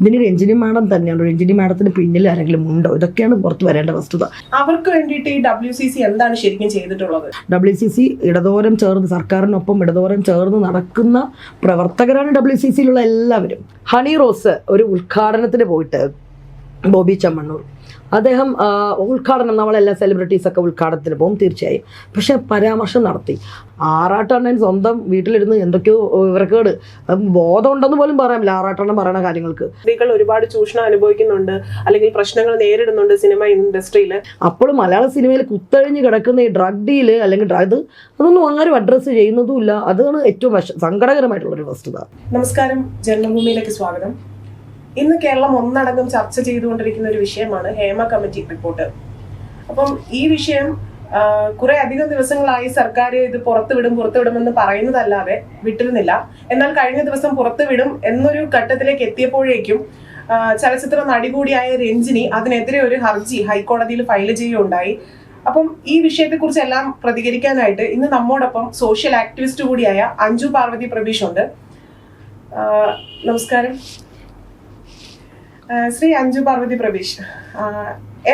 ഇതിന് രഞ്ജിനി മാഡം തന്നെയാണ്. രഞ്ജിനി മാഡത്തിന് പിന്നിൽ ആരെങ്കിലും ഉണ്ടോ? ഇതൊക്കെയാണ് പുറത്ത് വരേണ്ട വസ്തുത. അവർക്ക് വേണ്ടിയിട്ട് ഈ ഡബ്ല്യു സി സി എന്താണ് ശരിക്കും ചെയ്തിട്ടുള്ളത്? ഡബ്ല്യു സി സി ഇടതോരം ചേർന്ന് സർക്കാരിനൊപ്പം ഇടതോരം ചേർന്ന് നടക്കുന്ന പ്രവർത്തകരാണ് ഡബ്ല്യു സി സിയിലുള്ള എല്ലാവരും. ഹണി റോസ് ഒരു ഉദ്ഘാടനത്തിന് പോയിട്ട് ബോബി ചമ്മണ്ണൂർ. അദ്ദേഹം ഉദ്ഘാടനം നമ്മളെല്ലാ സെലിബ്രിറ്റീസൊക്കെ ഉദ്ഘാടനത്തിന് പോകും തീർച്ചയായും. പക്ഷെ പരാമർശം നടത്തി. ആറാട്ടണ്ണൻ സ്വന്തം വീട്ടിലിരുന്ന് എന്തൊക്കെയോ വിവരക്കേട് ബോധമുണ്ടെന്ന് പോലും പറയാമില്ല ആറാട്ടണ്ണൻ പറയുന്ന കാര്യങ്ങൾക്ക്. സ്ത്രീകൾ ഒരുപാട് ചൂഷണം അനുഭവിക്കുന്നുണ്ട് അല്ലെങ്കിൽ പ്രശ്നങ്ങൾ നേരിടുന്നുണ്ട് സിനിമ ഇൻഡസ്ട്രിയിൽ അപ്പോൾ മലയാള സിനിമയിൽ കുത്തഴിഞ്ഞ് കിടക്കുന്ന ഈ ഡ്രഗ് ഡീൽ അല്ലെങ്കിൽ ഡ്രഗ് അതൊന്നും ആരും അഡ്രസ്സ് ചെയ്യുന്നതുമില്ല. അതാണ് ഏറ്റവും സങ്കടകരമായിട്ടുള്ള ഒരു വസ്തുത. നമസ്കാരം ജന്മഭൂമിയിലേക്ക് സ്വാഗതം. ഇന്ന് കേരളം ഒന്നടങ്കം ചർച്ച ചെയ്തുകൊണ്ടിരിക്കുന്ന ഒരു വിഷയമാണ് ഹേമ കമ്മിറ്റി റിപ്പോർട്ട്. അപ്പം ഈ വിഷയം കുറെ അധികം ദിവസങ്ങളായി സർക്കാർ ഇത് പുറത്തുവിടും പുറത്തുവിടുമെന്ന് പറയുന്നതല്ലാതെ വിട്ടിരുന്നില്ല. എന്നാൽ കഴിഞ്ഞ ദിവസം പുറത്തുവിടും എന്നൊരു ഘട്ടത്തിലേക്ക് എത്തിയപ്പോഴേക്കും ചലച്ചിത്ര നടി കൂടിയായ രഞ്ജിനി അതിനെതിരെ ഒരു ഹർജി ഹൈക്കോടതിയിൽ ഫയൽ ചെയ്യുകയുണ്ടായി. അപ്പം ഈ വിഷയത്തെക്കുറിച്ച് എല്ലാം പ്രതികരിക്കാനായിട്ട് ഇന്ന് നമ്മോടൊപ്പം സോഷ്യൽ ആക്ടിവിസ്റ്റ് കൂടിയായ അഞ്ജു പാർവതി പ്രബീഷ് ഉണ്ട്. നമസ്കാരം. ശ്രീ അഞ്ജു പാർവതി പ്രവീഷ്.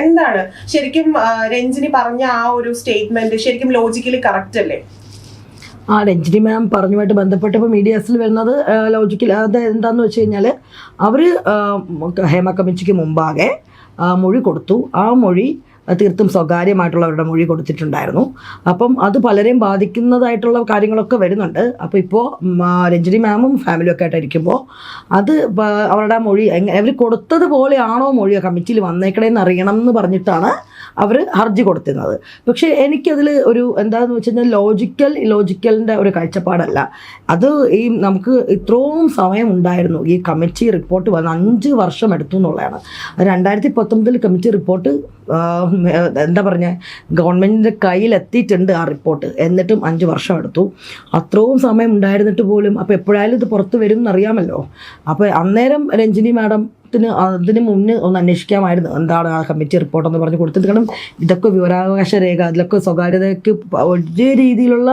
എന്താണ് ശരിക്കും രഞ്ജിനി പറഞ്ഞ ആ ഒരു സ്റ്റേറ്റ്മെന്റ് ശരിക്കും ലോജിക്കലി കറക്റ്റ് അല്ലേ? ആ രഞ്ജിനി മാം പറഞ്ഞുമായിട്ട് ബന്ധപ്പെട്ടപ്പോൾ മീഡിയാസിൽ വരുന്നത് ലോജിക്കൽ അത് എന്താണെന്ന് വെച്ച് കഴിഞ്ഞാൽ അവർ ഹേമ കമ്മിറ്റിക്ക് മുമ്പാകെ മൊഴി കൊടുത്തു. ആ മൊഴി തീർത്തും സ്വകാര്യമായിട്ടുള്ളവരുടെ മൊഴി കൊടുത്തിട്ടുണ്ടായിരുന്നു. അപ്പം അത് പലരെയും ബാധിക്കുന്നതായിട്ടുള്ള കാര്യങ്ങളൊക്കെ വരുന്നുണ്ട്. അപ്പോൾ ഇപ്പോൾ രഞ്ജിനി മാമും ഫാമിലിയും ഒക്കെ ആയിട്ടിരിക്കുമ്പോൾ അത് അവരുടെ മൊഴി അവർ കൊടുത്തതുപോലെയാണോ മൊഴി കമ്മിറ്റിയിൽ വന്നേക്കണേന്ന് അറിയണം എന്ന് പറഞ്ഞിട്ടാണ് അവർ ഹർജി കൊടുത്തിരുന്നത്. പക്ഷേ എനിക്കതിൽ ഒരു എന്താണെന്ന് വെച്ച് കഴിഞ്ഞാൽ ലോജിക്കൽ ലോജിക്കലിന്റെ ഒരു കാഴ്ചപ്പാടല്ല. അത് ഈ നമുക്ക് ഇത്രയും സമയം ഉണ്ടായിരുന്നു ഈ കമ്മിറ്റി റിപ്പോർട്ട് വന്ന് അഞ്ച് വർഷം എടുത്തു എന്നുള്ളതാണ്. രണ്ടായിരത്തി പത്തൊമ്പതിൽ കമ്മിറ്റി റിപ്പോർട്ട് എന്താ പറഞ്ഞ ഗവൺമെന്റിന്റെ കയ്യിലെത്തിയിട്ടുണ്ട് ആ റിപ്പോർട്ട് എന്നിട്ടും അഞ്ച് വർഷം എടുത്തു. അത്രയും സമയം ഉണ്ടായിരുന്നിട്ട് പോലും അപ്പോൾ എപ്പോഴായാലും ഇത് പുറത്ത് വരും എന്നറിയാമല്ലോ അപ്പോൾ അന്നേരം രഞ്ജിനി മാഡത്തിന് അതിന് മുന്നേ ഒന്ന് അന്വേഷിക്കാമായിരുന്നു. എന്താണ് ആ കമ്മിറ്റി റിപ്പോർട്ട് എന്ന് പറഞ്ഞ് കൊടുത്തത്. കാരണം ഇതൊക്കെ വിവരാവകാശ രേഖ അതിലൊക്കെ സ്വകാര്യതയ്ക്ക് ഒരേ രീതിയിലുള്ള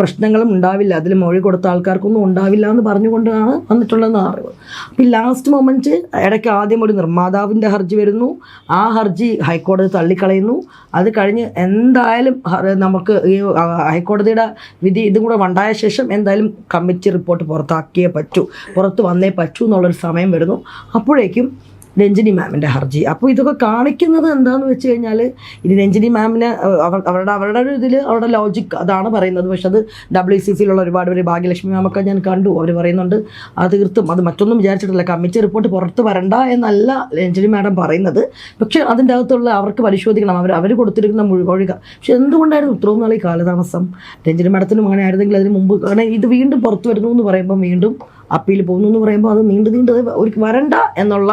പ്രശ്നങ്ങളും ഉണ്ടാവില്ല. അതിൽ മൊഴി കൊടുത്ത ആൾക്കാർക്കൊന്നും ഉണ്ടാവില്ല എന്ന് പറഞ്ഞുകൊണ്ടാണ് വന്നിട്ടുള്ളതെന്ന് അറിവ്. അപ്പം ലാസ്റ്റ് മൊമെന്റ് ഇടയ്ക്ക് ആദ്യം ഒരു നിർമ്മാതാവിന്റെ ഹർജി വരുന്നു. ആ ഹർജി ഹൈക്കോടതി തള്ളിക്കളയുന്നു. അത് കഴിഞ്ഞ് എന്തായാലും നമുക്ക് ഈ ഹൈക്കോടതിയുടെ വിധി ഇതും കൂടെ ഉണ്ടായ ശേഷം എന്തായാലും കമ്മിറ്റി റിപ്പോർട്ട് പുറത്താക്കിയേ പറ്റൂ. പുറത്ത് വന്നേ പറ്റൂ എന്നുള്ളൊരു സമയം വരുന്നു. അപ്പോഴേക്കും രഞ്ജിനി മാമിന്റെ ഹർജി. അപ്പോൾ ഇതൊക്കെ കാണിക്കുന്നത് എന്താണെന്ന് വെച്ച് കഴിഞ്ഞാൽ ഇനി രഞ്ജിനി മാമിന് അവർ അവരുടെ അവരുടെ ഒരു ഇതിൽ അവരുടെ ലോജിക് അതാണ് പറയുന്നത്. പക്ഷെ അത് ഡബ്ല്യു സി സിയിലുള്ള ഒരുപാട് പേര് ഭാഗ്യലക്ഷ്മി മാമൊക്കെ ഞാൻ കണ്ടു. അവർ പറയുന്നുണ്ട് അത് തീർത്തും. അത് മറ്റൊന്നും വിചാരിച്ചിട്ടില്ല. കമ്മിറ്റി റിപ്പോർട്ട് പുറത്ത് വരണ്ട എന്നല്ല രഞ്ജിനി മാഡം പറയുന്നത്. പക്ഷേ അതിന്റെ അകത്തുള്ള അവർക്ക് പരിശോധിക്കണം. അവർ അവർ കൊടുത്തിരിക്കുന്ന മുഴുവൊഴുക പക്ഷെ എന്തുകൊണ്ടായിരുന്നു ഇത്രയും നാളെ കാലതാമസം? രഞ്ജിനി മാഡത്തിനും അങ്ങനെ ആയിരുന്നെങ്കിൽ അതിന് മുമ്പ് കാരണം ഇത് വീണ്ടും പുറത്ത് വരുന്നു എന്ന് പറയുമ്പോൾ വീണ്ടും അപ്പീൽ പോകുന്നു എന്ന് പറയുമ്പോൾ അത് നീണ്ടു നീണ്ടു അത് ഒരു വരണ്ട എന്നുള്ള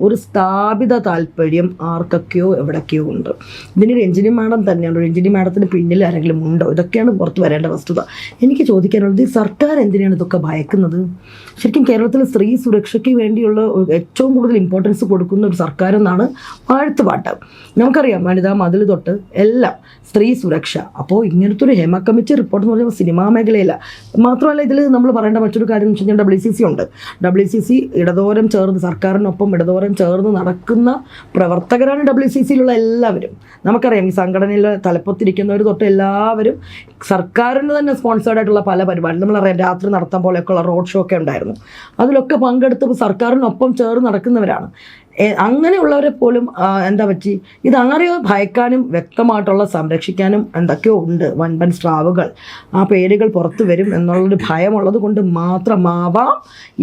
ഒരു സ്ഥാപിത താല്പര്യം ആർക്കൊക്കെയോ എവിടൊക്കെയോ ഉണ്ട്. ഇതിന് രഞ്ജിനി മാഡം തന്നെയാണ്. രഞ്ജിനി മാഡത്തിന് പിന്നിൽ ആരെങ്കിലും ഉണ്ടോ? ഇതൊക്കെയാണ് പുറത്ത് വരേണ്ട വസ്തുത. എനിക്ക് ചോദിക്കാനുള്ളത് ഈ സർക്കാർ എന്തിനാണ് ഇതൊക്കെ ഭയക്കുന്നത്? ശരിക്കും കേരളത്തിൽ സ്ത്രീ സുരക്ഷയ്ക്ക് വേണ്ടിയുള്ള ഏറ്റവും കൂടുതൽ ഇമ്പോർട്ടൻസ് കൊടുക്കുന്ന ഒരു സർക്കാർ എന്നാണ് വാഴ്ത്തുപാട്ട് നമുക്കറിയാം വനിതാ മതിൽ തൊട്ട് എല്ലാം സ്ത്രീ സുരക്ഷ. അപ്പോൾ ഇങ്ങനത്തെ ഒരു ഹേമ കമ്മിറ്റി റിപ്പോർട്ട് എന്ന് പറയുമ്പോൾ സിനിമാ മേഖലയില്ല. മാത്രമല്ല ഇതിൽ നമ്മൾ പറയേണ്ട മറ്റൊരു കാര്യം എന്ന് വെച്ച് കഴിഞ്ഞാൽ ഡബ്ല്യു സി സി ഉണ്ട്. ഡബ്ല്യു സി സി ഇടതോരം ചേർന്ന് സർക്കാരിനൊപ്പം ഇടതോരം ചേർന്ന് നടക്കുന്ന പ്രവർത്തകരാണ് ഡബ്ല്യു സി സിയിലുള്ള എല്ലാവരും. നമുക്കറിയാം ഈ സംഘടനയിലെ തലപ്പത്തിരിക്കുന്നവർ തൊട്ട് എല്ലാവരും സർക്കാരിന് തന്നെ സ്പോൺസേർഡ് ആയിട്ടുള്ള പല പരിപാടികൾ നമ്മളറിയാം രാത്രി നടത്താൻ പോലെയൊക്കെയുള്ള റോഡ് ഷോ ഒക്കെ ഉണ്ടായിരുന്നു. അതിലൊക്കെ പങ്കെടുത്ത് സർക്കാരിനൊപ്പം ചേർന്ന് നടക്കുന്നവരാണ്. അങ്ങനെയുള്ളവരെ പോലും എന്താ പറ്റി? ഇത് ആരെയോ ഭയക്കാനും വ്യക്തമായിട്ടുള്ള സംരക്ഷിക്കാനും എന്തൊക്കെയോ ഉണ്ട് വൻപൻ സ്രാവുകൾ. ആ പേരുകൾ പുറത്തു വരും എന്നുള്ളൊരു ഭയമുള്ളത് കൊണ്ട് മാത്രമാവാം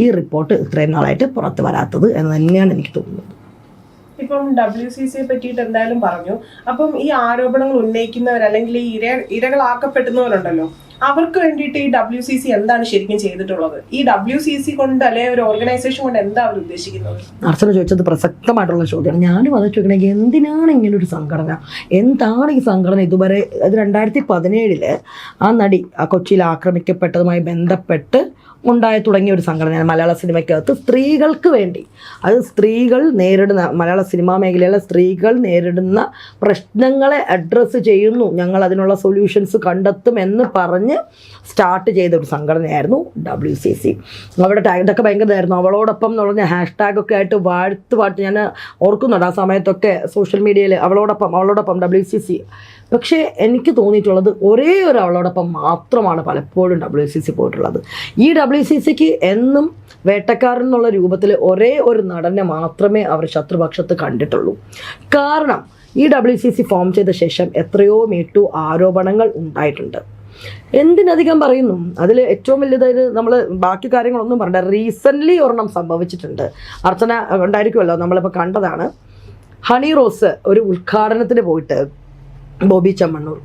ഈ റിപ്പോർട്ട് ഇത്രയും നാളായിട്ട് പുറത്ത് വരാത്തത് എന്ന് തന്നെയാണ് എനിക്ക് തോന്നുന്നത്. ഇപ്പം ഡബ്ല്യു സി സിയെ പറ്റിയിട്ട് എന്തായാലും പറഞ്ഞു. അപ്പം ഈ ആരോപണങ്ങൾ ഉന്നയിക്കുന്നവർ അല്ലെങ്കിൽ ഈ ഇര ഇരകളാക്കപ്പെടുന്നവരുണ്ടല്ലോ അവർക്ക് വേണ്ടിയിട്ട് ഈ ഡബ്ല്യു സി സി എന്താണ് ശരിക്കും ചെയ്തിട്ടുള്ളത്? ഈ ഡബ്ല്യു സി സി കൊണ്ട് അല്ലെങ്കിൽ ഒരു ഓർഗനൈസേഷൻ കൊണ്ട് എന്താ അവർ ഉദ്ദേശിക്കുന്നത്? അർച്ചന ചോദിച്ചത് പ്രസക്തമായിട്ടുള്ള ചോദ്യമാണ്. ഞാനും അത് ചോദിക്കണമെങ്കിൽ എന്തിനാണ് ഇങ്ങനെ ഒരു സംഘടന? എന്താണ് ഈ സംഘടന ഇതുവരെ അത് രണ്ടായിരത്തി പതിനേഴിൽ ആ നടി ആ കൊച്ചിയിൽ ആക്രമിക്കപ്പെട്ടതുമായി ബന്ധപ്പെട്ട് ഉണ്ടായി തുടങ്ങിയ ഒരു സംഘടനയാണ് മലയാള സിനിമയ്ക്കകത്ത് സ്ത്രീകൾക്ക് വേണ്ടി. അത് സ്ത്രീകൾ നേരിടുന്ന മലയാള സിനിമാ മേഖലയിലെ സ്ത്രീകൾ നേരിടുന്ന പ്രശ്നങ്ങളെ അഡ്രസ്സ് ചെയ്യുന്നു. ഞങ്ങൾ അതിനുള്ള സൊല്യൂഷൻസ് കണ്ടെത്തും എന്ന് പറഞ്ഞ് സ്റ്റാർട്ട് ചെയ്ത ഒരു സംഘടനയായിരുന്നു ഡബ്ല്യു സി സി അവിടെ ഇതൊക്കെ ഭയങ്കര ഇതായിരുന്നു. അവളോടൊപ്പം എന്ന് പറഞ്ഞ ഹാഷ് ആയിട്ട് വാഴ്ത്ത് പാട്ട് ഞാൻ ഓർക്കുന്നുണ്ട്. ആ സമയത്തൊക്കെ സോഷ്യൽ മീഡിയയിൽ അവളോടൊപ്പം അവളോടൊപ്പം ഡബ്ല്യു സി സി പക്ഷേ എനിക്ക് തോന്നിയിട്ടുള്ളത് ഒരേ ഒരു അവളോടൊപ്പം മാത്രമാണ് പലപ്പോഴും ഡബ്ല്യു സി സി പോയിട്ടുള്ളത്. ഈ ഡബ്ല്യു സി സിക്ക് എന്നും വേട്ടക്കാരൻ എന്നുള്ള രൂപത്തിൽ ഒരേ ഒരു നടനെ മാത്രമേ അവർ ശത്രുപക്ഷത്ത് കണ്ടിട്ടുള്ളൂ. കാരണം ഈ ഡബ്ല്യു സി സി ഫോം ചെയ്ത ശേഷം എത്രയോ മീട്ടു ആരോപണങ്ങൾ ഉണ്ടായിട്ടുണ്ട്. എന്തിനധികം പറയുന്നു? അതിൽ ഏറ്റവും വലുതായത് നമ്മൾ ബാക്കി കാര്യങ്ങളൊന്നും പറയണ്ട റീസെന്റ്ലി ഒരെണ്ണം സംഭവിച്ചിട്ടുണ്ട്. അർച്ചന ഉണ്ടായിരിക്കുമല്ലോ? നമ്മളിപ്പോൾ കണ്ടതാണ്. ഹണി റോസ് ഒരു ഉദ്ഘാടനത്തിന് പോയിട്ട് ബോബി ചമ്മണ്ണൂർ.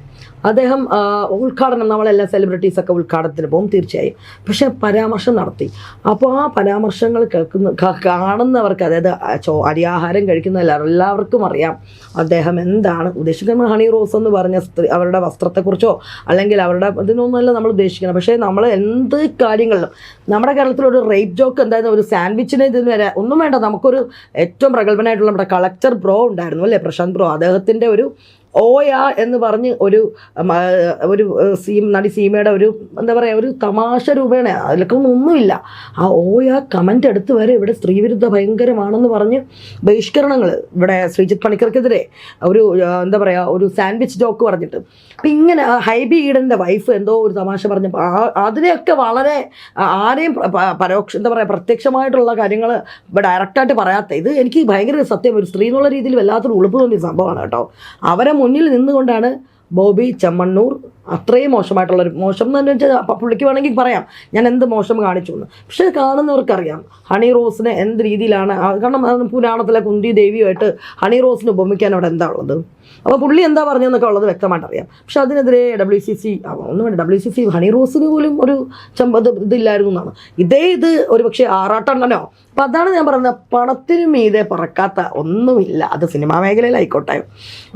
അദ്ദേഹം ഉദ്ഘാടനം നമ്മളെല്ലാ സെലിബ്രിറ്റീസൊക്കെ ഉദ്ഘാടനത്തിന് പോകും തീർച്ചയായും. പക്ഷെ പരാമർശം നടത്തി. അപ്പോൾ ആ പരാമർശങ്ങൾ കേൾക്കുന്ന കാണുന്നവർക്ക് അതായത് ചോ അരിയാഹാരം കഴിക്കുന്ന എല്ലാ- എല്ലാവർക്കും അറിയാം അദ്ദേഹം എന്താണ് ഉദ്ദേശിക്കുന്നത്. ഹണി റോസ് എന്ന് പറഞ്ഞ സ്ത്രീ അവരുടെ വസ്ത്രത്തെക്കുറിച്ചോ അല്ലെങ്കിൽ അവരുടെ ഇതിനൊന്നുമല്ല നമ്മൾ ഉദ്ദേശിക്കുന്നത്. പക്ഷേ നമ്മൾ എന്ത് കാര്യങ്ങളിലും നമ്മുടെ കേരളത്തിൽ ഒരു റേറ്റ് ജോക്ക് എന്തായാലും ഒരു സാൻഡ്വിച്ചിനെ ഇതിന് വരെ ഒന്നും വേണ്ട. നമുക്കൊരു ഏറ്റവും പ്രഗത്ഭനായിട്ടുള്ള നമ്മുടെ കളക്ടർ ബ്രോ ഉണ്ടായിരുന്നു അല്ലേ? പ്രശാന്ത് ബ്രോ അദ്ദേഹത്തിന്റെ ഒരു ഓയ എന്ന് പറഞ്ഞ് ഒരു ഒരു സീം നടി സീമയുടെ ഒരു എന്താ പറയുക ഒരു തമാശ രൂപേണ. അതിലൊക്കെ ഒന്നുമില്ല ആ ഓയാ കമന്റ് എടുത്ത് വരെ ഇവിടെ സ്ത്രീവിരുദ്ധ ഭയങ്കരമാണെന്ന് പറഞ്ഞ് ബഹിഷ്കരണങ്ങൾ ഇവിടെ ശ്രീജിത്ത് പണിക്കർക്കെതിരെ ഒരു എന്താ പറയുക ഒരു സാൻഡ്വിച്ച് ജോക്ക് പറഞ്ഞിട്ട്. അപ്പം ഇങ്ങനെ ഹൈബി ഈഡന്റെ വൈഫ് എന്തോ ഒരു തമാശ പറഞ്ഞപ്പോൾ ആ അതിനെയൊക്കെ വളരെ ആരെയും പരോക്ഷ എന്താ പറയുക പ്രത്യക്ഷമായിട്ടുള്ള കാര്യങ്ങൾ ഡയറക്റ്റായിട്ട് പറയാത്ത. ഇത് എനിക്ക് ഭയങ്കര സത്യം. ഒരു സ്ത്രീ എന്നുള്ള രീതിയിൽ വല്ലാത്തൊരു ഉളുപ്പ് തോന്നിയ സംഭവമാണ് കേട്ടോ. അവരെ മുന്നിൽ നിന്നുകൊണ്ടാണ് ബോബി ചെമ്മണ്ണൂർ അത്രയും മോശമായിട്ടുള്ളൊരു മോശം എന്ന് വെച്ചാൽ പുള്ളിക്ക് വേണമെങ്കിൽ പറയാം. ഞാൻ എന്ത് മോശം കാണിച്ചു എന്ന്. പക്ഷേ കാണുന്നവർക്കറിയാം. ഹണി റോസിനെ എന്ത് രീതിയിലാണ് കാരണം പുരാണത്തിലെ കുന്തി ദേവിയുമായിട്ട് ഹണി റോസിനെ ഉപമിക്കാൻ അവിടെ എന്താ ഉള്ളത് അപ്പോൾ പുള്ളി എന്താ പറഞ്ഞതെന്നൊക്കെ ഉള്ളത് വ്യക്തമായിട്ട് അറിയാം പക്ഷെ അതിനെതിരെ ഡബ്ല്യു സി സി ഒന്നും വേണ്ട ഡബ്ല്യു സി സി ഹണി റോസിന് പോലും ഒരു ചമ്പ ഇത് ഇതില്ലായിരുന്നു എന്നാണ്. ഇതേ ഇത് ഒരു പക്ഷേ ആറാട്ടെണ്ണനോ അപ്പം അതാണ് ഞാൻ പറയുന്നത് പണത്തിനു മീതെ പറക്കാത്ത ഒന്നുമില്ല. അത് സിനിമാ മേഖലയിലായിക്കോട്ടെ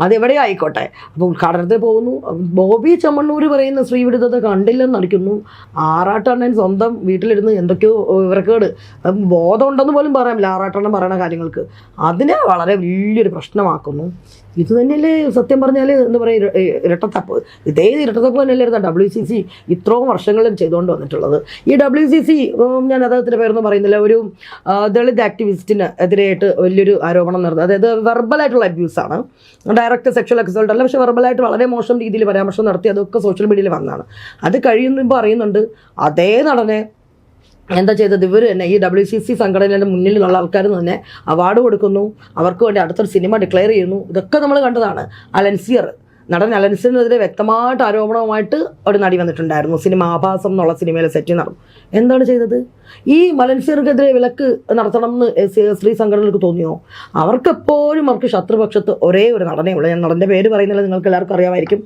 അതെവിടെ ആയിക്കോട്ടെ. അപ്പോൾ ഉദ്ഘാടനത്തിൽ പോകുന്നു. ബോബി ചമ്മണ്ണൂർ പറയുന്ന ശ്രീവിടുതത്തെ കണ്ടില്ലെന്ന് നടിക്കുന്നു. ആറാട്ടണ്ണൻ സ്വന്തം വീട്ടിലിരുന്ന് എന്തൊക്കെയോ ഇവർക്കേട്. ബോധമുണ്ടെന്ന് പോലും പറയാമില്ല ആറാട്ടണ്ണൻ പറയുന്ന കാര്യങ്ങൾക്ക്. അതിനെ വളരെ വലിയൊരു പ്രശ്നമാക്കുന്നു. ഇത് തന്നെയല്ലേ സത്യം പറഞ്ഞാൽ എന്താ പറയുക ഇരട്ടത്തപ്പ്. ഇതേ ഇരട്ടത്തപ്പ് തന്നെയല്ലായിരുന്നു ഡബ്ല്യു സി സി ഇത്രയും വർഷങ്ങളും ചെയ്തുകൊണ്ട് വന്നിട്ടുള്ളത്. ഈ ഡബ്ല്യു സി സി ഞാൻ അദ്ദേഹത്തിന്റെ പേരൊന്നും പറയുന്നില്ല. ഒരു ദളിത് ആക്ടിവിസ്റ്റിന് എതിരെയായിട്ട് വലിയൊരു ആരോപണം നടന്നത്. അതായത് വെർബലായിട്ടുള്ള അബ്യൂസാണ് ഡയറക്റ്റ് സെക്ഷൽ അക്സോൾട്ട് അല്ല പക്ഷേ വെർബലായിട്ട് വളരെ മോശം രീതിയിൽ പരാമർശം നടത്തി അതൊക്കെ സോഷ്യൽ മീഡിയയിൽ വന്നതാണ്. അത് കഴിയുമ്പോൾ അറിയുന്നുണ്ട് അതേ നടനെ എന്താ ചെയ്തത്? ഇവർ തന്നെ ഈ ഡബ്ല്യു സി സി സംഘടനയുടെ മുന്നിലുള്ള ആൾക്കാർ തന്നെ അവാർഡ് കൊടുക്കുന്നു. അവർക്ക് വേണ്ടി അടുത്തൊരു സിനിമ ഡിക്ലെയർ ചെയ്യുന്നു. ഇതൊക്കെ നമ്മൾ കണ്ടതാണ്. അലൻസിയർ നടൻ അലൻസിനെതിരെ വ്യക്തമായിട്ട് ആരോപണവുമായിട്ട് ഒരു നടി വന്നിട്ടുണ്ടായിരുന്നു. സിനിമ ആഭാസം എന്നുള്ള സിനിമയിലെ സെറ്റിൽ നടന്നു. എന്താണ് ചെയ്തത്? ഈ മലൻസ്യർക്കെതിരെ വിലക്ക് നടത്തണം എന്ന് സ്ത്രീ സംഘടനകൾക്ക് തോന്നിയോ? അവർക്കെപ്പോഴും അവർക്ക് ശത്രുപക്ഷത്ത് ഒരേ ഒരു നടനേ ഉള്ളൂ. ഞാൻ നടന്റെ പേര് പറയുന്നില്ല നിങ്ങൾക്ക് എല്ലാവർക്കും അറിയാമായിരിക്കും.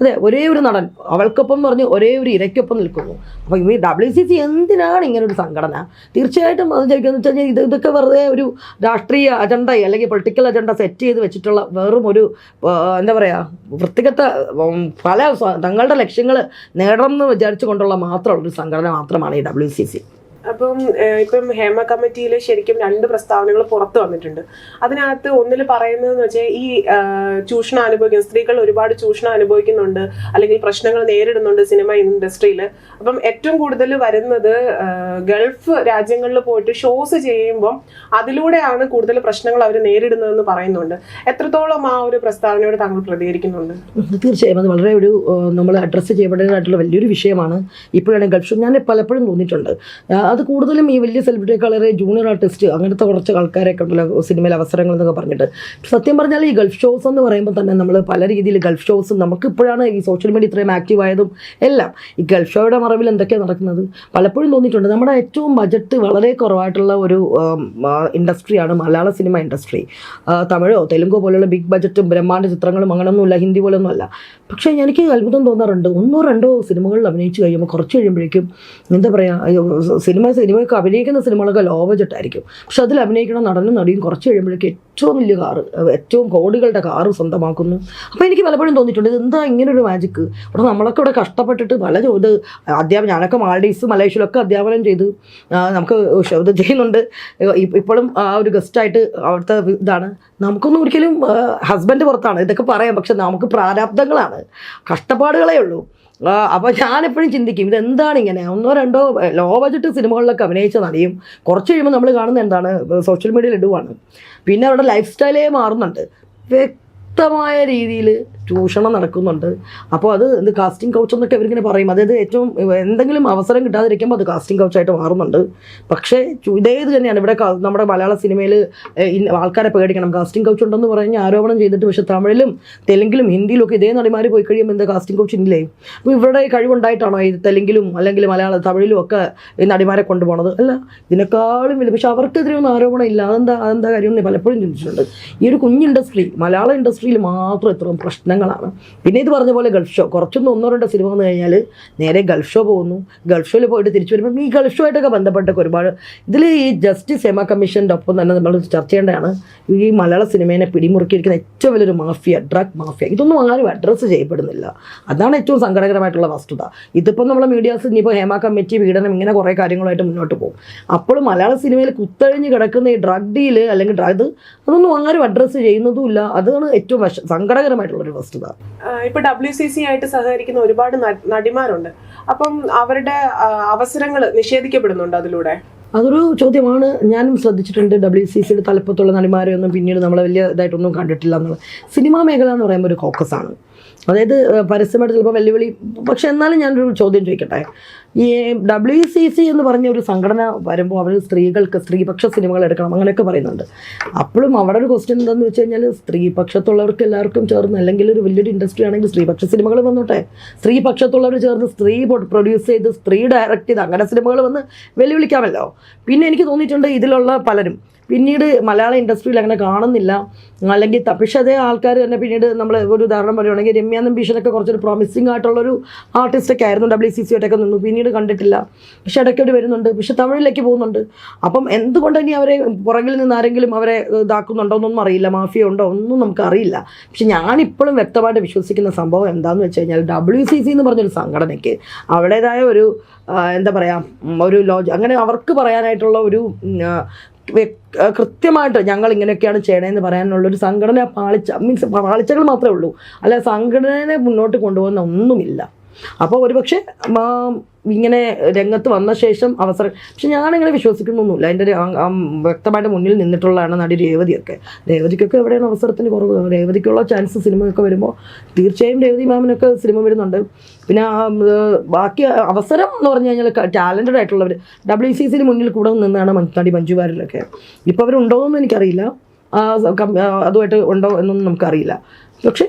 അതെ ഒരേ ഒരു നടൻ അവൾക്കൊപ്പം പറഞ്ഞ് ഒരേ ഒരു ഇരയ്ക്കൊപ്പം നിൽക്കുന്നു. അപ്പോൾ ഈ ഡബ്ല്യു സി സി എന്തിനാണ് ഇങ്ങനെ ഒരു സംഘടന? തീർച്ചയായിട്ടും അത് ചോദിക്കുന്നത് വെച്ച് കഴിഞ്ഞാൽ ഇത് ഇതൊക്കെ വെറുതെ ഒരു രാഷ്ട്രീയ അജണ്ട അല്ലെങ്കിൽ പൊളിറ്റിക്കൽ അജണ്ട സെറ്റ് ചെയ്ത് വെച്ചിട്ടുള്ള വെറും ഒരു എന്താ പറയുക വൃത്തികെട്ട ഉം, പല തങ്ങളുടെ ലക്ഷ്യങ്ങൾ നേടണം എന്ന് വിചാരിച്ചു കൊണ്ടുള്ള മാത്രമുള്ള ഒരു സംഘടന മാത്രമാണ് ഈ ഡബ്ല്യു സി സി അപ്പം ഇപ്പം ഹേമ കമ്മിറ്റിയിൽ ശരിക്കും രണ്ട് പ്രസ്താവനകൾ പുറത്തു വന്നിട്ടുണ്ട്. അതിനകത്ത് ഒന്നിൽ പറയുന്നതെന്ന് വെച്ചാൽ ഈ ചൂഷണം അനുഭവിക്കുന്ന സ്ത്രീകൾ ഒരുപാട് ചൂഷണം അനുഭവിക്കുന്നുണ്ട് അല്ലെങ്കിൽ പ്രശ്നങ്ങൾ നേരിടുന്നുണ്ട് സിനിമ ഇൻഡസ്ട്രിയിൽ അപ്പം ഏറ്റവും കൂടുതൽ വരുന്നത് ഗൾഫ് രാജ്യങ്ങളിൽ പോയിട്ട് ഷോസ് ചെയ്യുമ്പം അതിലൂടെയാണ് കൂടുതൽ പ്രശ്നങ്ങൾ അവർ നേരിടുന്നതെന്ന് പറയുന്നുണ്ട്. എത്രത്തോളം ആ ഒരു പ്രസ്താവനയോട് താങ്കൾ പ്രതികരിക്കുന്നുണ്ട്? തീർച്ചയായും. അത് വളരെ ഒരു നമ്മൾ അഡ്രസ്സ് ചെയ്യപ്പെടേണ്ടതായിട്ടുള്ള വലിയൊരു വിഷയമാണ്. ഇപ്പോഴാണ് ഗൾഫ്. ഞാൻ പലപ്പോഴും തോന്നിയിട്ടുണ്ട്. അത് കൂടുതലും ഈ വലിയ സെലിബ്രിറ്റികളേറെ ജൂനിയർ ആർട്ടിസ്റ്റ് അങ്ങനത്തെ കുറച്ച് ആൾക്കാരൊക്കെ ഉണ്ടല്ലോ സിനിമയിൽ അവസരങ്ങൾ എന്നൊക്കെ പറഞ്ഞിട്ട്. സത്യം പറഞ്ഞാൽ ഈ ഗൾഫ് ഷോസ് എന്ന് പറയുമ്പോൾ തന്നെ നമ്മൾ പല രീതിയിൽ ഗൾഫ് ഷോസ് നമുക്ക് ഇപ്പോഴാണ് ഈ സോഷ്യൽ മീഡിയ ഇത്രയും ആക്റ്റീവായതും എല്ലാം. ഈ ഗൾഫ് ഷോയുടെ മറവിൽ എന്തൊക്കെയാണ് നടക്കുന്നത്? പലപ്പോഴും തോന്നിയിട്ടുണ്ട്. നമ്മുടെ ഏറ്റവും ബജറ്റ് വളരെ കുറവായിട്ടുള്ള ഒരു ഇൻഡസ്ട്രിയാണ് മലയാള സിനിമ ഇൻഡസ്ട്രി തമിഴോ തെലുങ്കോ പോലെയുള്ള ബിഗ് ബജറ്റും ബ്രഹ്മാണ്ഡ ചിത്രങ്ങളും അങ്ങനെയൊന്നുമില്ല ഹിന്ദി പോലൊന്നും അല്ല പക്ഷേ എനിക്ക് അത്ഭുതം തോന്നാറുണ്ട്. ഒന്നോ രണ്ടോ സിനിമകളിൽ അഭിനയിച്ച് കഴിയുമ്പോൾ കുറച്ച് കഴിയുമ്പോഴേക്കും എന്താ പറയുക സിനിമ സിനിമ സിനിമയൊക്കെ അഭിനയിക്കുന്ന സിനിമകളൊക്കെ ലോ ബജറ്റായിരിക്കും പക്ഷെ അതിൽ അഭിനയിക്കുന്ന നടനും നടിയും കുറച്ച് കഴിയുമ്പോഴേക്ക് ഏറ്റവും വലിയ കാറ് ഏറ്റവും കോടികളുടെ കാറ് സ്വന്തമാക്കുന്നു. അപ്പോൾ എനിക്ക് പലപ്പോഴും തോന്നിയിട്ടുണ്ട് ഇതെന്താ എന്താ ഇങ്ങനെ ഒരു മാജിക്ക് ഇവിടെ നമ്മളൊക്കെ ഇവിടെ കഷ്ടപ്പെട്ടിട്ട് പല ജോലി അധ്യാപനം ഞാനൊക്കെ മാൾഡീവ്സ് മലേഷ്യയിലൊക്കെ അധ്യാപനം ചെയ്തു നമുക്ക് ഇത് ചെയ്യുന്നുണ്ട്. ഇപ്പോഴും ആ ഒരു ഗസ്റ്റായിട്ട് അവിടുത്തെ ഇതാണ്. നമുക്കൊന്നും ഒരിക്കലും ഹസ്ബൻഡ് പുറത്താണ്. ഇതൊക്കെ പറയാം. പക്ഷെ നമുക്ക് പ്രാരാബ്ദങ്ങളാണ്. കഷ്ടപ്പാടുകളേ ഉള്ളൂ. അപ്പോൾ ഞാനെപ്പോഴും ചിന്തിക്കും ഇതെന്താണ് ഇങ്ങനെ ഒന്നോ രണ്ടോ ലോ ബജറ്റ് സിനിമകളിലൊക്കെ അഭിനയിച്ച നടിയും കുറച്ച് കഴിയുമ്പോൾ നമ്മൾ കാണുന്ന എന്താണ് സോഷ്യൽ മീഡിയയിൽ ഇടുവാണ്. പിന്നെ അവരുടെ ലൈഫ് സ്റ്റൈലേ മാറുന്നുണ്ട്. വ്യക്തമായ രീതിയിൽ ചൂഷണം നടക്കുന്നുണ്ട്. അപ്പോൾ അത് എന്ത് കാസ്റ്റിംഗ് കൗച്ച് എന്നൊക്കെ ഇവരിങ്ങനെ പറയും. അതായത് ഏറ്റവും എന്തെങ്കിലും അവസരം കിട്ടാതിരിക്കുമ്പോൾ അത് കാസ്റ്റിംഗ് കൗച്ചായിട്ട് മാറുന്നുണ്ട്. പക്ഷേ ഇതേത് തന്നെയാണ്. ഇവിടെ നമ്മുടെ മലയാള സിനിമയിൽ ആൾക്കാരെ പേടിക്കണം. കാസ്റ്റിംഗ് കൗച്ച് ഉണ്ടെന്ന് പറഞ്ഞ് ആരോപണം ചെയ്തിട്ട് പക്ഷേ തമിഴിലും തെലുങ്കിലും ഹിന്ദിയിലും ഒക്കെ ഇതേ നടിമാർ പോയി കഴിയുമ്പോൾ എന്താ കാസ്റ്റിംഗ് കൗച്ച് ഇല്ലേ? അപ്പോൾ ഇവരുടെ കഴിവുണ്ടായിട്ടാണോ ഈ തെലുങ്കിലും അല്ലെങ്കിൽ മലയാള തമിഴിലും ഒക്കെ ഈ നടിമാരെ കൊണ്ടുപോകണത് അല്ല ഇതിനേക്കാളും വലിയ പക്ഷെ അവർക്കെതിരെ ഒന്നും ആരോപണം ഇല്ല. അതെന്താ അതെന്താ കാര്യം പലപ്പോഴും ചിന്തിച്ചിട്ടുണ്ട്. ഈ ഒരു കുഞ്ഞ് ഇൻഡസ്ട്രി മലയാള ഇൻഡസ്ട്രിയിൽ മാത്രം ഇത്രയും പ്രശ്നങ്ങളാണ്. പിന്നെ ഇത് പറഞ്ഞ പോലെ ഗൾഫ് ഷോ കുറച്ചൊന്നും ഒന്നോ രണ്ടോ സിനിമ വന്നു കഴിഞ്ഞാൽ നേരെ ഗൾഫ് ഷോ പോകുന്നു. ഗൾഫ് ഷോയിൽ പോയിട്ട് തിരിച്ചു വരുമ്പം ഈ ഗൾഫ് ഷോ ആയിട്ടൊക്കെ ബന്ധപ്പെട്ടൊക്കെ ഒരുപാട്. ഇതിൽ ഈ ജസ്റ്റിസ് ഹേമ കമ്മീഷന്റെ ഒപ്പം തന്നെ നമ്മൾ ചർച്ച ചെയ്യേണ്ടതാണ്. ഈ മലയാള സിനിമേനെ പിടിമുറുക്കിയിരിക്കുന്ന ഏറ്റവും വലിയൊരു മാഫിയ ഡ്രഗ് മാഫിയ. ഇതൊന്നും ആരും അഡ്രസ്സ് ചെയ്യപ്പെടുന്നില്ല. അതാണ് ഏറ്റവും സങ്കടകരമായിട്ടുള്ള വസ്തുത. ഇതിപ്പോൾ നമ്മളെ മീഡിയാസ് ഇനിയിപ്പോൾ ഹേമ കമ്മിറ്റി പീഡനം ഇങ്ങനെ കുറേ കാര്യങ്ങളായിട്ട് മുന്നോട്ട് പോകും. അപ്പോൾ മലയാള സിനിമയിൽ കുത്തഴിഞ്ഞ് കിടക്കുന്ന ഈ ഡ്രഗ് ഡീൽ അല്ലെങ്കിൽ ഡ്രഗ് അതൊന്നും ആരും അഡ്രസ്സ് ചെയ്യുന്നതുമില്ല അതാണ് ഏറ്റവും സങ്കടകരമായിട്ടുള്ളൊരു വസ്തുത ഇപ്പൊ ഡബ്ല്യു സി സി ആയിട്ട് സഹകരിക്കുന്ന ഒരുപാട് നടിമാരുണ്ട്. അപ്പം അവരുടെ അവസരങ്ങൾ നിഷേധിക്കപ്പെടുന്നുണ്ട് അതിലൂടെ? അതൊരു ചോദ്യമാണ്. ഞാനും ശ്രദ്ധിച്ചിട്ടുണ്ട് ഡബ്ല്യു സി സിയുടെ തലപ്പത്തുള്ള നടിമാരെ ഒന്നും പിന്നീട് നമ്മൾ വലിയ ഇതായിട്ടൊന്നും കണ്ടിട്ടില്ല എന്നുള്ളത് സിനിമാ മേഖല എന്ന് പറയുമ്പോൾ ഒരു ഫോക്കസാണ് അതായത് പരസ്യമായിട്ട് ചിലപ്പോൾ വെല്ലുവിളി പക്ഷെ എന്നാലും ഞാനൊരു ചോദ്യം ചോദിക്കട്ടെ? ഈ ഡബ്ല്യു സി സി എന്ന് പറഞ്ഞ ഒരു സംഘടന വരുമ്പോൾ അവർ സ്ത്രീകൾക്ക് സ്ത്രീപക്ഷ സിനിമകൾ എടുക്കണം അങ്ങനെയൊക്കെ പറയുന്നുണ്ട്. അപ്പോഴും അവിടെ ഒരു ക്വസ്റ്റ്യൻ എന്താണെന്ന് വെച്ച് കഴിഞ്ഞാൽ സ്ത്രീപക്ഷത്തുള്ളവർക്ക് എല്ലാവർക്കും ചേർന്ന് അല്ലെങ്കിൽ ഒരു വലിയൊരു ഇൻഡസ്ട്രി ആണെങ്കിൽ സ്ത്രീപക്ഷ സിനിമകൾ വന്നോട്ടെ. സ്ത്രീപക്ഷത്തുള്ളവർ ചേർന്ന് സ്ത്രീ പ്രൊഡ്യൂസ് ചെയ്ത് സ്ത്രീ ഡയറക്റ്റ് ചെയ്ത് അങ്ങനെ സിനിമകൾ വന്ന് വെല്ലുവിളിക്കാമല്ലോ. പിന്നെ എനിക്ക് തോന്നിയിട്ടുണ്ട് ഇതിലുള്ള പലരും. പിന്നീട് മലയാള ഇൻഡസ്ട്രിയിൽ അങ്ങനെ കാണുന്നില്ല. അല്ലെങ്കിൽ പക്ഷേ അതേ ആൾക്കാർ തന്നെ പിന്നീട് നമ്മൾ ഒരു ഉദാഹരണം പറയുകയാണെങ്കിൽ രമ്യ നമ്പീഷനൊക്കെ കുറച്ചൊരു പ്രോമിസിംഗ് ആയിട്ടുള്ളൊരു ആർട്ടിസ്റ്റൊക്കെ ആയിരുന്നു ഡബ്ല്യു സി സി ആയിട്ടൊക്കെ നിന്നു. പിന്നീട് കണ്ടിട്ടില്ല. പക്ഷെ ഇടയ്ക്കൊരു വരുന്നുണ്ട്. പക്ഷെ തമിഴിലേക്ക് പോകുന്നുണ്ട്. അപ്പം എന്തുകൊണ്ട് ഇനി അവരെ പുറകിൽ നിന്ന് ആരെങ്കിലും അവരെ ഇതാക്കുന്നുണ്ടോ എന്നൊന്നും അറിയില്ല. മാഫിയ ഉണ്ടോ ഒന്നും നമുക്ക് അറിയില്ല. പക്ഷെ ഞാനിപ്പോഴും വ്യക്തമായിട്ട് വിശ്വസിക്കുന്ന സംഭവം എന്താണെന്ന് വെച്ച് കഴിഞ്ഞാൽ ഡബ്ല്യു സി സി എന്ന് പറഞ്ഞൊരു സംഘടനയ്ക്ക് അവരുടേതായ ഒരു എന്താ പറയുക ഒരു ലോജ് അങ്ങനെ അവർക്ക് പറയാനായിട്ടുള്ള ഒരു കൃത്യമായിട്ട് ഞങ്ങൾ ഇങ്ങനെയൊക്കെയാണ് ചെയ്യണതെന്ന് പറയാനുള്ള ഒരു സംഘടന പാളിച്ച മീൻസ് പാളിച്ചകൾ മാത്രമേ ഉള്ളൂ. അല്ല സംഘടനയെ മുന്നോട്ട് കൊണ്ടുപോകുന്ന ഒന്നുമില്ല. അപ്പോൾ ഒരുപക്ഷെ ഇങ്ങനെ രംഗത്ത് വന്ന ശേഷം അവസരം പക്ഷെ ഞാനിങ്ങനെ വിശ്വസിക്കുന്നൊന്നുമില്ല. ആ വ്യക്തമായിട്ട് മുന്നിൽ നിന്നിട്ടുള്ളതാണ് നടി രേവതിയൊക്കെ. രേവതിക്കൊക്കെ എവിടെയാണ് അവസരത്തിന് കുറവ്? രേവതിക്കുള്ള ചാൻസ് സിനിമയൊക്കെ വരുമ്പോൾ തീർച്ചയായും രേവതി മാമിനൊക്കെ സിനിമ വരുന്നുണ്ട്. പിന്നെ ബാക്കി അവസരം എന്ന് പറഞ്ഞു കഴിഞ്ഞാൽ ടാലന്റഡ് ആയിട്ടുള്ളവർ ഡബ്ല്യു സി സിന് മുന്നിൽ കൂടെ നിന്നാണ് നടി മഞ്ജു ഇപ്പോൾ ഇപ്പോൾ എന്ന് എനിക്കറിയില്ല. അതുമായിട്ട് ഉണ്ടോ എന്നൊന്നും നമുക്കറിയില്ല. പക്ഷേ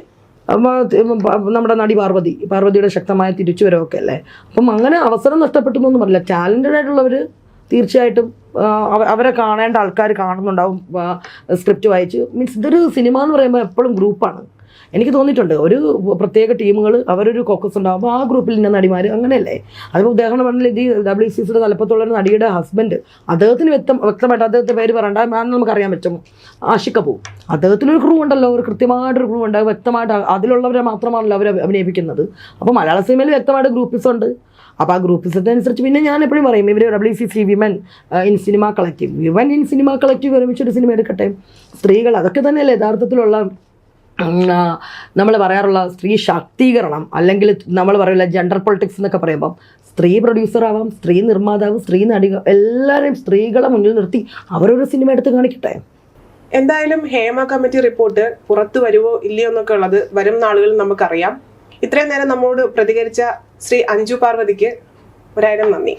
നമ്മുടെ നടി പാർവതി പാർവതിയുടെ ശക്തമായ തിരിച്ചുവരവൊക്കെ അല്ലേ? അപ്പം അങ്ങനെ അവസരം നഷ്ടപ്പെട്ടു എന്നൊന്നും പറയില്ല ടാലന്റഡ് ആയിട്ടുള്ളവർ തീർച്ചയായിട്ടും അവരെ കാണേണ്ട ആൾക്കാർ കാണുന്നുണ്ടാവും സ്ക്രിപ്റ്റ് വായിച്ച്. മീൻസ് ഇതൊരു സിനിമ എന്ന് പറയുമ്പോൾ എപ്പോഴും ഗ്രൂപ്പാണ്. എനിക്ക് തോന്നിയിട്ടുണ്ട്. ഒരു പ്രത്യേക ടീമുകൾ അവരൊരു കോക്കസ് ഉണ്ടാകുമ്പോൾ ആ ഗ്രൂപ്പിൽ നിന്ന നടിമാർ അങ്ങനെയല്ലേ? അതിപ്പോൾ ഉദാഹരണം പറഞ്ഞാൽ ഇത് ഡബ്ല്യു സി സിയുടെ തലപ്പത്തുള്ള ഒരു നടിയുടെ ഹസ്ബൻഡ് അദ്ദേഹത്തിന് വ്യക്തം വ്യക്തമായിട്ട് അദ്ദേഹത്തെ പേര് പറയണ്ട. ഞാൻ നമുക്കറിയാൻ പറ്റും. ആഷിക പോവും അദ്ദേഹത്തിനൊരു ക്രൂ ഉണ്ടല്ലോ. ഒരു കൃത്യമായിട്ടൊരു ക്രൂ ഉണ്ട്. വ്യക്തമായിട്ട് അതിലുള്ളവരെ മാത്രമാണല്ലോ അവർ അഭിനയിപ്പിക്കുന്നത്. അപ്പോൾ മലയാള സിനിമയിൽ വ്യക്തമായിട്ട് ഗ്രൂപ്പിസ് ഉണ്ട്. അപ്പോൾ ആ ഗ്രൂപ്പിസത്തിനനുസരിച്ച് പിന്നെ ഞാൻ എപ്പോഴും പറയും ഇവർ W C C women in cinema collective women in cinema collective ഒരുമിച്ചൊരു cinema എടുക്കട്ടെ. സ്ത്രീകൾ അതൊക്കെ തന്നെയല്ലേ യഥാർത്ഥത്തിലുള്ള നമ്മൾ പറയാറുള്ള സ്ത്രീ ശാക്തീകരണം അല്ലെങ്കിൽ നമ്മൾ പറയുള്ള ജെൻഡർ പൊളിറ്റിക്സ് എന്നൊക്കെ പറയുമ്പം സ്ത്രീ പ്രൊഡ്യൂസർ ആവാം സ്ത്രീ നിർമ്മാതാവ് സ്ത്രീ നടിക എല്ലാവരെയും സ്ത്രീകളെ മുന്നിൽ നിർത്തി അവരൊരു സിനിമ എടുത്ത് കാണിക്കട്ടെ. എന്തായാലും ഹേമ കമ്മിറ്റി റിപ്പോർട്ട് പുറത്തു വരുവോ ഇല്ലയോ എന്നൊക്കെ ഉള്ളത് വരും നാളുകളിൽ നമുക്കറിയാം. ഇത്രയും നേരം നമ്മോട് പ്രതികരിച്ച ശ്രീ അഞ്ജു പാർവതിക്ക് ഒരായിരം നന്ദി.